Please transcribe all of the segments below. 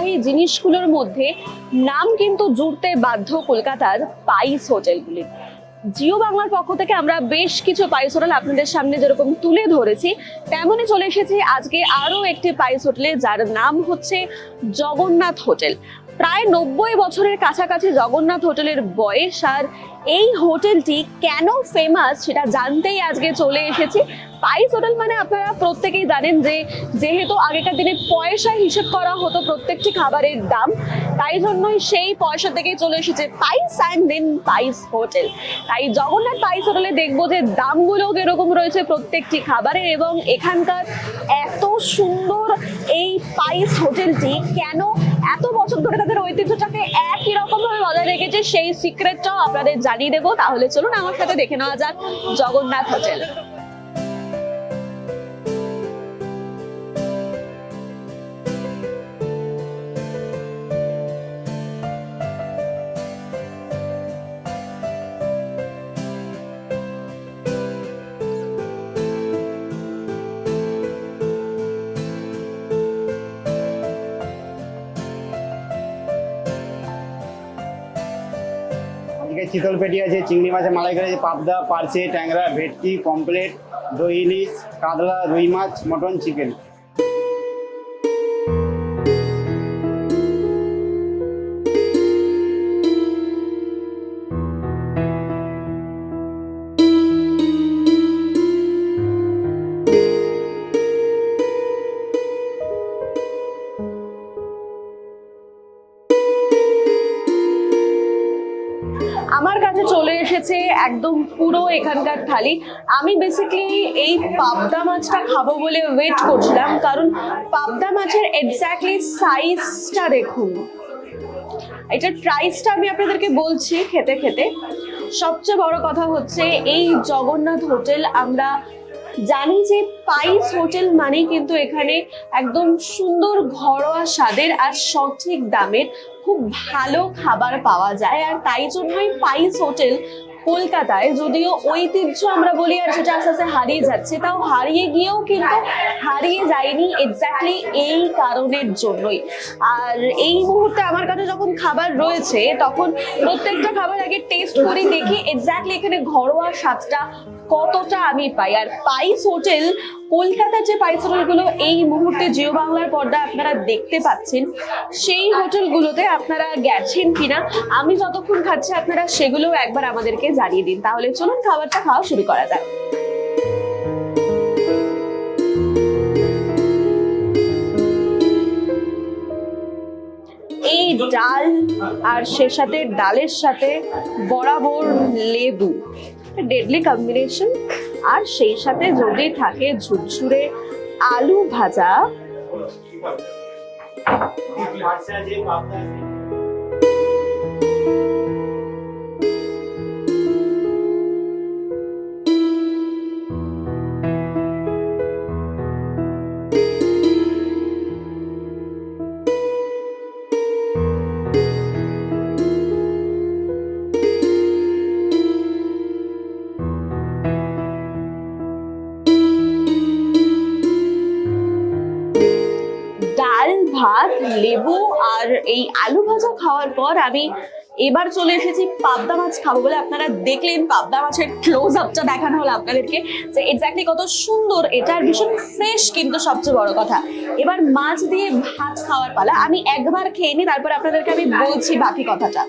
ঐতিহ্যবাহী জিনিসগুলোর মধ্যে নাম কিন্তু জুড়তে বাধ্য কলকাতার পাইস হোটেলগুলি। জিও বাংলার পক্ষ থেকে আমরা বেশ কিছু পাইস হোটেল আপনাদের সামনে যেরকম তুলে ধরেছি, তেমনই চলে এসেছি আজকে আরও একটি পাইস হোটেলে যার নাম হচ্ছে জগন্নাথ হোটেল। প্রায় নব্বই বছরের কাছাকাছি জগন্নাথ হোটেলের বয়স, আর এই হোটেলটি কেন ফেমাস সেটা জানতেই আজকে চলে এসেছি। পাইস হোটেল মানে আপনারা প্রত্যেকেই জানেন যে, যেহেতু আগেকার দিনে পয়সা হিসেব করা হতো প্রত্যেকটি খাবারের দাম, তাই জন্যই সেই পয়সা থেকেই চলে এসেছে পাইস অ্যান্ড দেন পাইস হোটেল তাই জগন্নাথ পাইস হোটেলে দেখব যে দামগুলো কীরকম রয়েছে প্রত্যেকটি খাবারের এবং এখানকার সুন্দর এই পাইস হোটেলটি কেন এত বছর ধরে তাদের ঐতিহ্যটাকে একই রকম ভাবে বজায় রেখেছে সেই সিক্রেটটাও আপনাদের জানিয়ে দেবো। তাহলে চলুন আমার সাথে দেখে নেওয়া যাক জগন্নাথ হোটেল। চিতল পেটি আছে, চিংড়ি মাছের মালাইকারি আছে, পাবদা পার্সে ট্যাংরা, ভেটকি পমপ্লেট দই, ইলিশ, কাতলা, রুই মাছ, মটন, চিকেন। একদম পুরো এখানকার থালি। আমি বেসিক্যালি এই পাবদা মাছটা খাব বলে ওয়েট করছিলাম, কারণ পাবদা মাছের এক্স্যাক্টলি সাইজটা দেখুন। এটার প্রাইসটা আমি আপনাদেরকে বলছি খেতে খেতে। সবচেয়ে বড় কথা হচ্ছে এই জগন্নাথ হোটেল, আমরা জানি যে পাইস হোটেল মানেই কিন্তু এখানে একদম সুন্দর ঘরোয়া স্বাদের আর সঠিক দামের খুব ভালো খাবার পাওয়া যায়। আর তাই জন্যই পাইস হোটেল কলকাতায়, যদিও ঐতিহ্য আমরা বলি আর সেটা আস্তে আস্তে হারিয়ে যাচ্ছে, তাও হারিয়ে গিয়েও কিন্তু হারিয়ে যায়নি এক্স্যাক্টলি এই কারণের জন্যই। আর এই মুহূর্তে আমার কাছে যখন খাবার রয়েছে, তখন প্রত্যেকটা খাবার আগে টেস্ট করে, দেখি এক্স্যাক্টলি এখানে ঘরোয়া স্বাদটা কতটা আমি পাই? আর পাইস হোটেল কলকাতার যে পাইস হোটেলগুলো এই মুহূর্তে জিও বাংলার পর্দা আপনারা দেখতে পাচ্ছেন, সেই হোটেলগুলোতে আপনারা গেছেন কিনা, আমি যতক্ষণ খাচ্ছি, আপনারা সেগুলো একবার আমাদেরকে জানিয়ে দিন। তাহলে চলুন, খাবারটা খাওয়া শুরু করা যাক। এই ডাল আর সে সাথে, ডালের সাথে বরাবর লেবু। ডেডলি কম্বিনেশন আর সেই সাথে যদি থাকে ঝুরঝুরে আলু ভাজা। আলু ভাজা খাওয়ার পর আমি এবার চলে এসেছি পাবদা মাছ খাব বলে আপনারা দেখলেন, পাবদা মাছের ক্লোজ আপটা দেখানো হলো আপনাদেরকে যে এক্স্যাক্টলি কত সুন্দর এটার ভীষণ ফ্রেশ কিন্তু সবচেয়ে বড় কথা। এবার মাছ দিয়ে ভাত খাওয়ার পালা। আমি একবার খেয়ে নি তারপর আপনাদেরকে আমি বলছি বাকি কথাটা।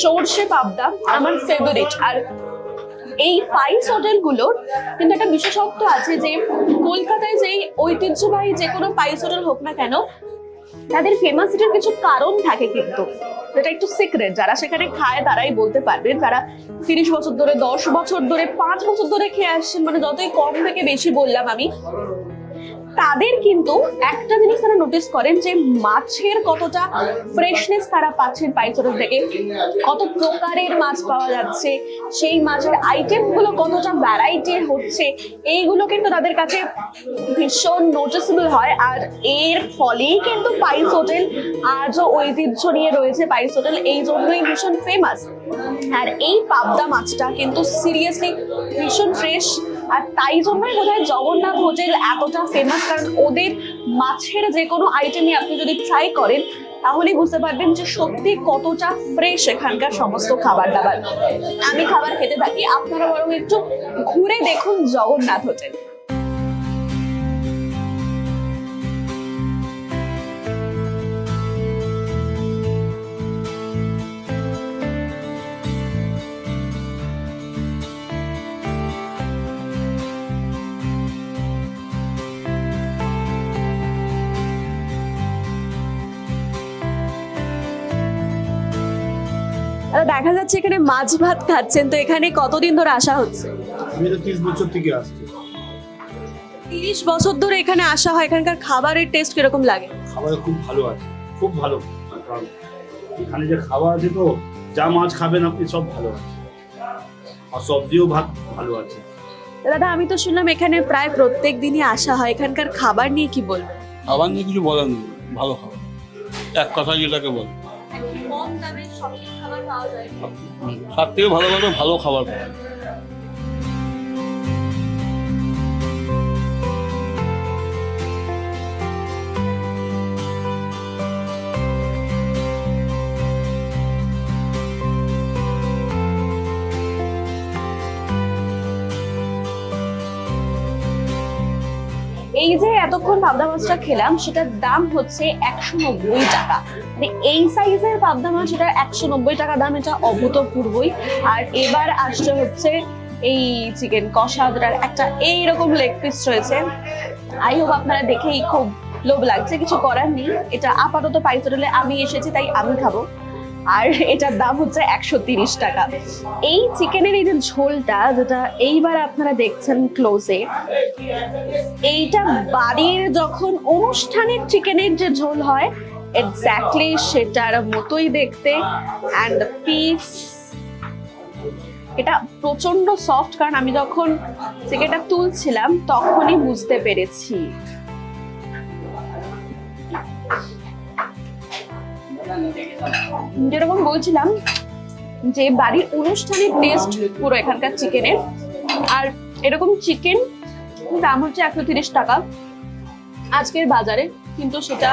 সর্ষে পাবদা, আমার ফেভারিট আর এই পাইস হোটেলগুলোর কিন্তু একটা বিশেষত্ব আছে যে কলকাতায় যেই ঐতিহ্যবাহী যে কোনো পাইস হোটেল হোক না কেন, তাদের ফেমাস ফেমাসিটির কিছু কারণ থাকে কিন্তু। এটা একটু সিক্রেট যারা সেখানে খায় তারাই বলতে পারবেন তারা তিরিশ বছর ধরে, দশ বছর ধরে, পাঁচ বছর ধরে খেয়ে আসছেন মানে যতই কম থেকে বেশি বললাম আমি তাদের কিন্তু একটা জিনিস তারা নোটিস করেন যে মাছের কতটা ফ্রেশনেস তারা পাচ্ছেন হোটেল থেকে। কত প্রকারের মাছ পাওয়া যাচ্ছে, সেই মাছের আইটেমগুলো কতটা ভ্যারাইটির হচ্ছে, এইগুলো কিন্তু তাদের কাছে ভীষণ নোটিসেবল হয়। আর এর ফলেই কিন্তু পাইস হোটেল আজও ঐতিহ্য নিয়ে রয়েছে পাইস হোটেল, এই জন্যই ভীষণ ফেমাস আর এই পাবদা মাছটা কিন্তু সিরিয়াসলি ভীষণ ফ্রেশ আর তাই জন্যই বোধ হয় জগন্নাথ হোটেল এতটা ফেমাস কারণ ওদের মাছের যে কোনো আইটেমই আপনি যদি ট্রাই করেন তাহলে বুঝতে পারবেন যে সত্যি কতটা ফ্রেশ এখানকার সমস্ত খাবার দাবার আমি খাবার খেতে থাকি, আপনারা বরং একটু ঘুরে দেখুন জগন্নাথ হোটেল। দেখা যাচ্ছে এখানে মাছ ভাত খাচ্ছেন তো এখানে কতদিন ধরে আসা হচ্ছে? আমি তো তিরিশ বছর থেকে আসছি। তিরিশ বছর ধরে এখানে আসা হয় এখানকার খাবারের টেস্ট কীরকম লাগে? খাবার খুব ভালো আছে খুব ভালো। এখানে যে খাবার আছে তো যা মাছ খাবেন আপনি সব ভালো আছে। আর সবজিও ভাত ভালো আছে। দাদা আমি তো শুনলাম এখানে প্রায় প্রত্যেক দিনই আসা হয় এখানকার খাবার নিয়ে কি বলবেন? খাবার নিয়ে কিছু বলার নেই ভালো খাবার। এক কথা যেটাকে বল। কম দামে সব খাবার পাওয়া যায় সবথেকে থেকে ভালো ভালো ভালো খাবার পাওয়া যায়। এতক্ষণ পাবদা মাছটা খেলাম, সেটার দাম হচ্ছে একশো নব্বই টাকা। মানে এই সাইজের পাবদা মাছ এটা একশো নব্বই টাকা দাম, এটা অভূতপূর্বই। আর এবার আসছে হচ্ছে এই চিকেন কষা, যেটার একটা এইরকম লেগ পিস রয়েছে। আই হোপ আপনারা দেখেই খুব লোভ লাগছে, কিছু করার নেই। এটা আপাতত পাইস হোটেলে আমি এসেছি, তাই আমি খাব। আর এটার দাম হচ্ছে একশো তিরিশ টাকা। এই চিকেনের এই যে ঝোলটা, যেটা এইবার আপনারা দেখছেন ক্লোজে এইটা বাড়ির যখন অনুষ্ঠানের চিকেনের যে ঝোল হয় এক্স্যাক্টলি সেটার মতোই দেখতে। অ্যান্ড পিস এটা প্রচণ্ড সফট কারণ আমি যখন চিকেনটা তুলছিলাম, তখনই বুঝতে পেরেছি। যেরকম বলছিলাম যে বাড়ির অনুষ্ঠানের টেস্ট পুরো এখানকার চিকেনের। আর এরকম চিকেন দাম হচ্ছে একশো তিরিশ টাকা। আজকের বাজারে কিন্তু সেটা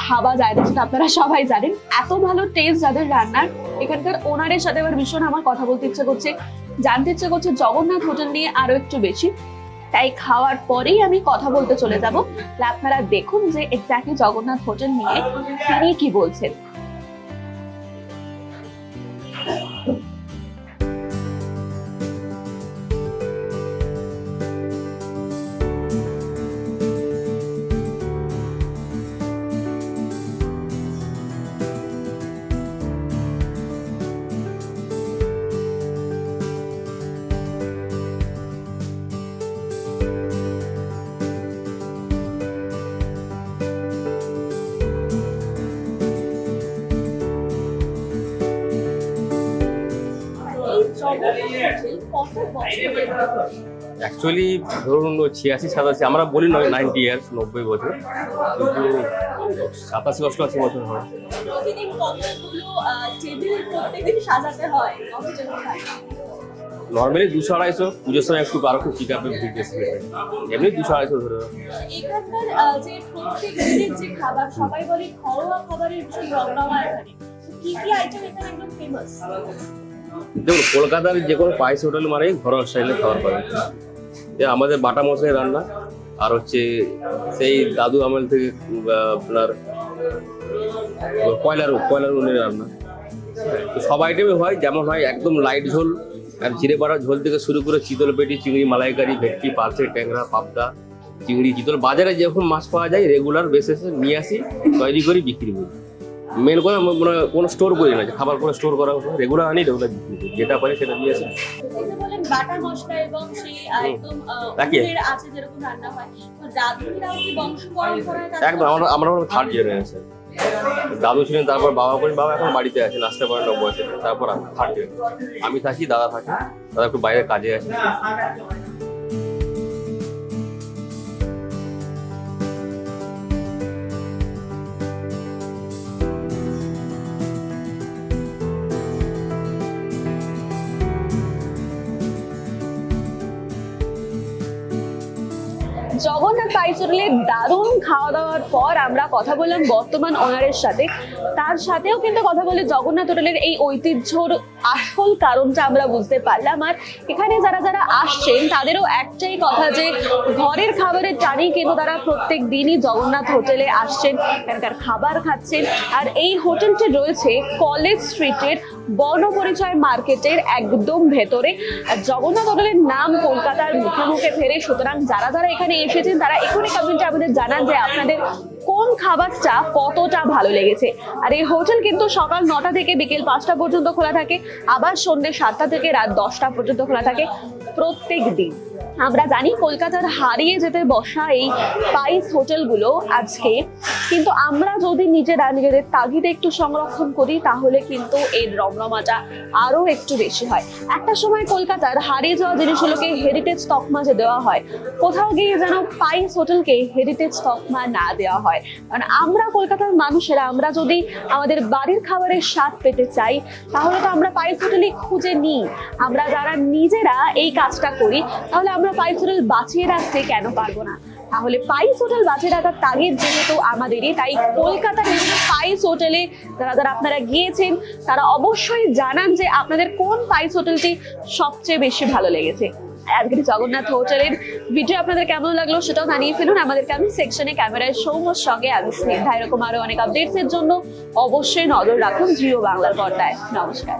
ভাবা যায় না, সেটা আপনারা সবাই জানেন। এত ভালো টেস্ট যাদের রান্নার, এখানকার ওনারের সাথে এবার ভীষণ আমার কথা বলতে ইচ্ছে করছে। জানতে ইচ্ছে করছে জগন্নাথ হোটেল নিয়ে আরও একটু বেশি। তাই খাওয়ার পরেই আমি কথা বলতে চলে যাব। আপনারা দেখুন যে এক্স্যাক্টলি জগন্নাথ হোটেল নিয়ে তিনি কি বলছেন। অ্যাকচুয়ালি ধরুন ছিয়াশি সাতাশি আমরা বলি নয় নাইনটি ইয়ার্স নব্বই বছর। কিন্তু সাতাশি অষ্টআশি বছর হয়? নর্মালি দুশো আড়াইশো। পুজোর সময় একটু আরও পিক আপে ভিড় বেশি এমনি দুশো আড়াইশো ধরে। কি কি আইটেম এখানে একদম ফেমাস দেখুন, কলকাতার যে কোনো পাইস হোটেল মানে ঘরোয়া স্টাইলে খাবার যে আমাদের বাটা মশলাই রান্না, আর হচ্ছে সেই দাদু আমল থেকে আপনার, কয়লার কয়লার উনুনে রান্না। সব আইটেমই হয়, যেমন হয় একদম লাইট ঝোল, আর জিরে বাড়া ঝোল থেকে শুরু করে চিতল পেটি, চিংড়ি, মালাইকারি, ভেটকি পার্সে ট্যাংরা, পাবদা, চিংড়ি, চিতল, বাজারে যখন মাছ পাওয়া যায় রেগুলার বেসিসে নিয়ে আসি, তৈরি করি, বিক্রি করি। মেন আমরা মানে কোনো স্টোর করি না যে খাবার কোনো স্টোর করা রেগুলার আনি রেগুলার যেটা পারি সেটা নিয়ে আসি। এই যে বলেন বাটা মশলা এবং সেই একদম আছে যেরকম রান্না হয় তো দাদুরাও কি বংশ পরম্পরায় একদম আমরা আমরা থার্ড জেনারেশন দাদু ছিলেন তারপর বাবা করেন বাবা এখন বাড়িতে আছেন আসতে পারেন না বয়সে। তারপর আমি থার্ড জেনারেশন আমি থাকি দাদা থাকে। দাদা একটু বাইরে কাজে আছে হোটেলে দারুণ খাওয়া দাওয়ার পর আমরা কথা বললাম বর্তমান ওনারের সাথে। তার সাথেও কিন্তু কথা বলে জগন্নাথ হোটেলের এই ঐতিহ্যর আসল কারণটা আমরা বুঝতে পারলাম। আর এখানে যারা যারা আসছেন, তাদেরও একটাই কথা যে, ঘরের খাবারের টানেই কিন্তু তারা প্রত্যেক দিনই জগন্নাথ হোটেলে আসছেন, এখানকার খাবার খাচ্ছেন। আর এই হোটেলটি রয়েছে কলেজ স্ট্রিটের বর্ণপরিচয় মার্কেটের একদম ভেতরে। জগন্নাথ হোটেলের নাম কলকাতার মুখে মুখে ফেরে। সুতরাং যারা যারা এখানে এসেছেন, তারা এখনই কমেন্টে আমাদের জানান যে আপনাদের কোন খাবারটা কতটা ভালো লেগেছে। আর এই হোটেল কিন্তু সকাল নটা থেকে বিকেল পাঁচটা পর্যন্ত খোলা থাকে। আবার সন্ধ্যে সাতটা থেকে রাত দশটা পর্যন্ত খোলা থাকে প্রত্যেক দিন। আমরা জানি কলকাতার হারিয়ে যেতে বসা এই স্পাইস হোটেলগুলো আজকে। কিন্তু আমরা যদি নিজেরা নিজেদের তাগিদে একটু সংরক্ষণ করি, তাহলে কিন্তু এর রমরমাটা আরও একটু বেশি হয়। একটা সময় কলকাতার হারিয়ে যাওয়া জিনিসগুলোকে হেরিটেজ তকমা যে দেওয়া হয়, কোথাও গিয়ে যেন পাইস হোটেলকে হেরিটেজ তকমা না দেওয়া হয়। কারণ আমরা কলকাতার মানুষেরা, আমরা যদি আমাদের বাড়ির খাবারের স্বাদ পেতে চাই, তাহলে তো আমরা পাইস হোটেলই খুঁজে নিই। আমরা যারা নিজেরা এই কাজটা করি, তাহলে আমরা পাইস হোটেল বাঁচিয়ে রাখতে কেন পারব না? তাহলে পাইস হোটেল বাঁচিয়ে রাখার তাগিদ যেহেতু আমাদেরই, তাই কলকাতার বিভিন্ন পাইস হোটেলে যারা যারা আপনারা গিয়েছেন, তারা অবশ্যই জানান যে আপনাদের কোন পাইস হোটেলটি সবচেয়ে বেশি ভালো লেগেছে। আজকের জগন্নাথ হোটেলের ভিডিও আপনাদের কেমন লাগল সেটাও জানিয়ে ফেলুন। আমাদের কমেন্ট সেকশনে ক্যামেরায় সৌম্যর সঙ্গে আমি স্নেহা। এরকম আরও অনেক আপডেটসের জন্য অবশ্যই নজর রাখুন জিও বাংলার পর্দায়। নমস্কার।